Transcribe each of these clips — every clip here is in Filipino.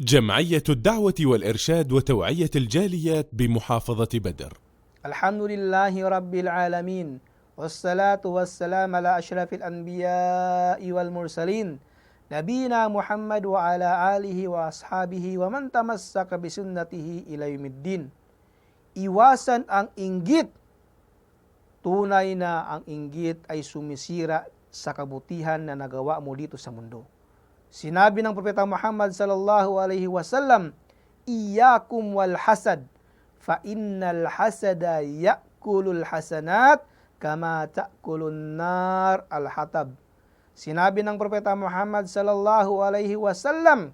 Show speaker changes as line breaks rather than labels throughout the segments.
جمعية الدعوة والإرشاد وتوعية الجاليات بمحافظة بدر
الحمد لله رب العالمين والصلاة والسلام على أشرف الأنبياء والمرسلين نبينا محمد وعلى آله وأصحابه ومن تمسك بسنته إلى يوم الدين Iwasan ang inggit. Tunay na ang inggit ay sumisira sa kabutihan na nagawa mo dito sa mundo. Sinabi ng Propeta Muhammad sallallahu alaihi wasallam, Iyakum wal hasad, fa innal hasada ya'kulul hasanat kama ta'kulun nar al hatab. Sinabi ng Propeta Muhammad sallallahu alaihi wasallam,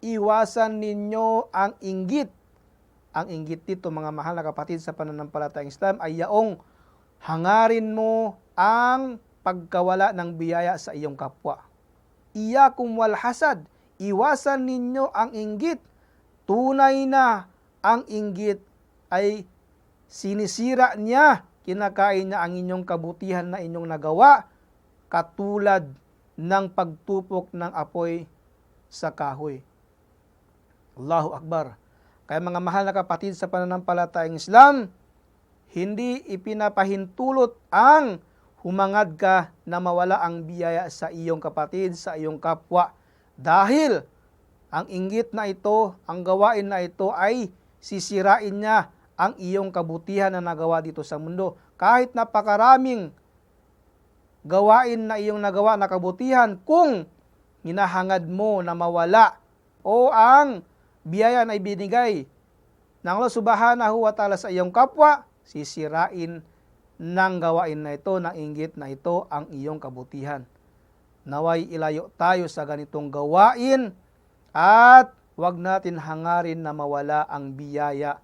iwasan ninyo ang inggit. Ang inggit dito mga mahal na kapatid sa pananampalatayang Islam ay yaong hangarin mo ang pagkawala ng biyaya sa iyong kapwa. Iyakum wal hasad, iwasan ninyo ang inggit. Tunay na ang inggit ay sinisira niya, kinakain niya ang inyong kabutihan na inyong nagawa, katulad ng pagtupok ng apoy sa kahoy. Allahu Akbar. Kaya mga mahal na kapatid sa pananampalatayang Islam, hindi ipinapahintulot ang humangad ka na mawala ang biyaya sa iyong kapatid, sa iyong kapwa. Dahil ang inggit na ito, ang gawain na ito ay sisirain niya ang iyong kabutihan na nagawa dito sa mundo. Kahit napakaraming gawain na iyong nagawa na kabutihan, kung hinahangad mo na mawala o ang biyaya na ibinigay ng Allah subhanahu wa ta'ala sa iyong kapwa, sisirain ng gawain na ito, ng inggit na ito, ang iyong kabutihan. Naway ilayo tayo sa ganitong gawain at wag natin hangarin na mawala ang biyaya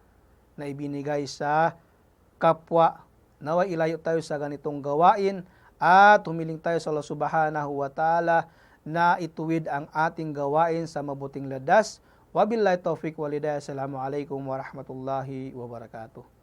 na ibinigay sa kapwa. Naway ilayo tayo sa ganitong gawain at humiling tayo sa Allah subhanahu wa ta'ala na ituwid ang ating gawain sa mabuting ladas Wabillahi taufiq walidayah. Assalamualaikum warahmatullahi wabarakatuh.